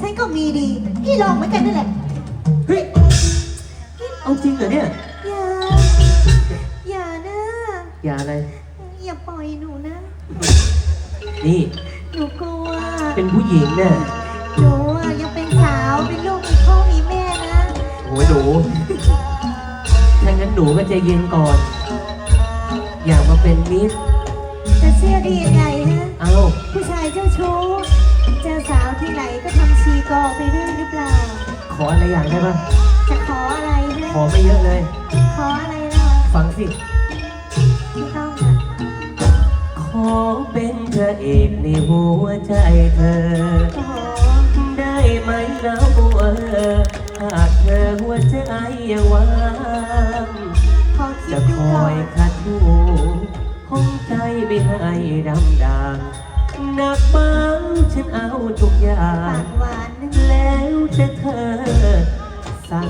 ฉันก็มีดี พี่ลองเหมือนกันนั่นแหละ เฮ้ย เอาจริงเหรอเนี่ย อย่า อย่านะ อย่าอะไร อย่าปล่อยหนูนะ นี่หนูกลัว เป็นผู้หญิงเนี่ยหนูอะยังเป็นสาวเป็นลูกมีพ่อมีแม่นะ โอ้ยหนูถ้างั้นหนูก็ใจเย็นก่อน อยากมาเป็นมิตรจะเชื่อได้ยังไงฮะ เอ้าผู้ชายเจ้าชู้ เจอสาวที่ไหนก็ทำชีกอไปเรื่อยหรือเปล่า ขออะไรอย่างได้ปะจะขออะไรนะขอไม่เยอะเลย ขออะไรล่ะฟังสิ ไม่ต้องอะขอเป็นพระเอกในหัวใจเธอ โอ้โหได้ไหมแล้วเออหากเธอหัวใจยังว่างขอคิจะดดูคก่ออยนขัดหูห้องใจไม่ให้ดำดาง หนักเบาฉันเอาทุกอย่าปาง กหวานนะ แล้วจะเธอสั่ง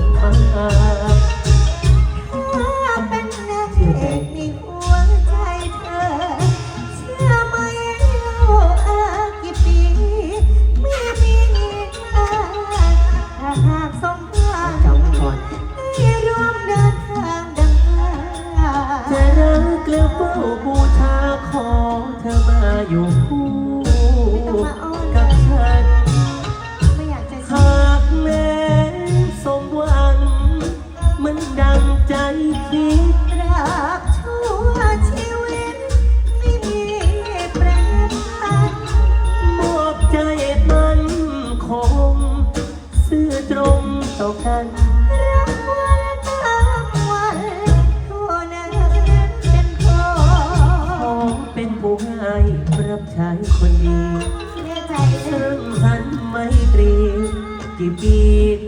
ปี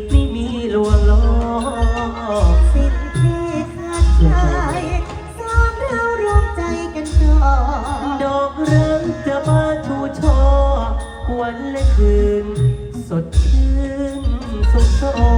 ไม่มีลวงล้อสิ่งที่ขาดใจซ้องเรารวมใจกันต่อดอกรักจะบานชูช่อวันและคืน สดชื่นสุขสอ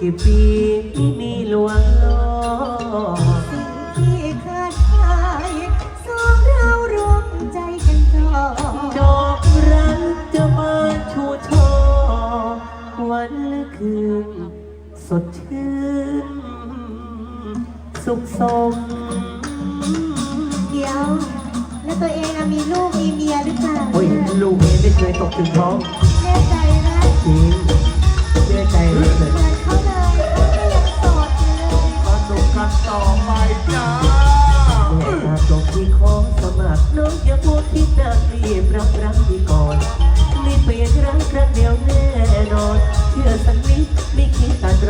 กี่ปีไม่มีลวงลอสิ่งที่ขาดหายสองเรารวมใจกันต่อดอกรักจะมาชูช่อวันและคืน สดชื่น สุขสมเดี๋ยว แล้วตัวเองอะมีลูกมีเมียหรือเปล่าโอ้ยลูกเองไม่เคยตกถึงท้องแน่ใจนะจริงเชื่อใจเลย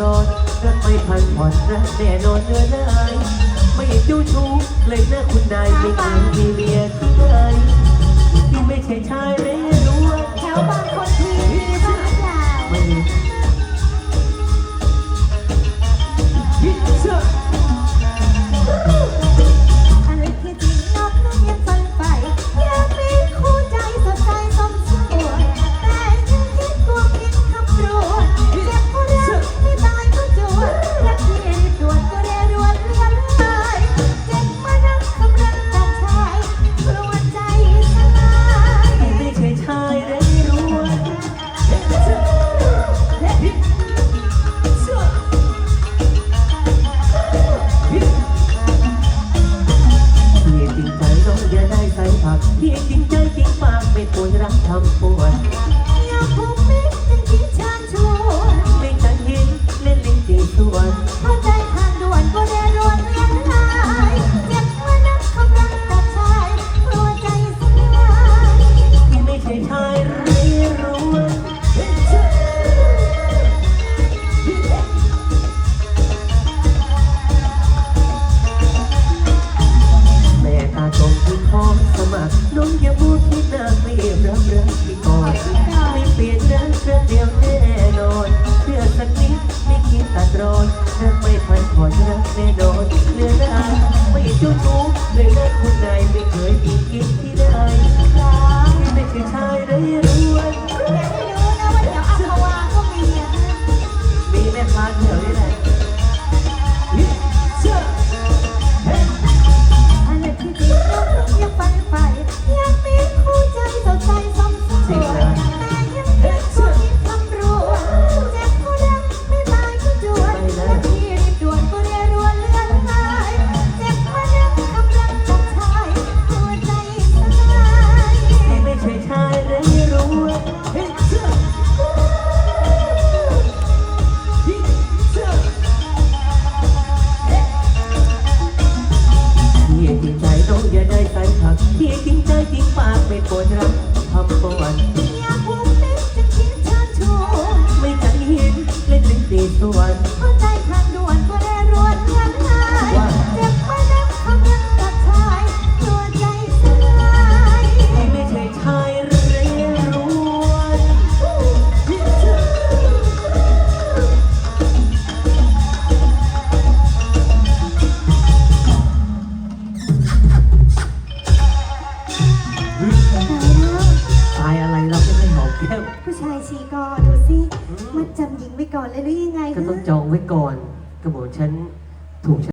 รอนรักไม่พันผ่อนรักแน่นอนเนื้อได้ไม่เจู้ชู้เลยนะคุณนายไม่เคยมีเมียที่ไหนที่ไม่ใช่ชาย the light. ไม่เคยคิดกที่ได้ไม่ใช่ชายได้รวย ผู้ชายชีกอดูสิมาดจำหญิงไว้ก่อนเลยหรือยังไงก็ต้องจองไว้ก่อนกระบอกฉันถูกฉัน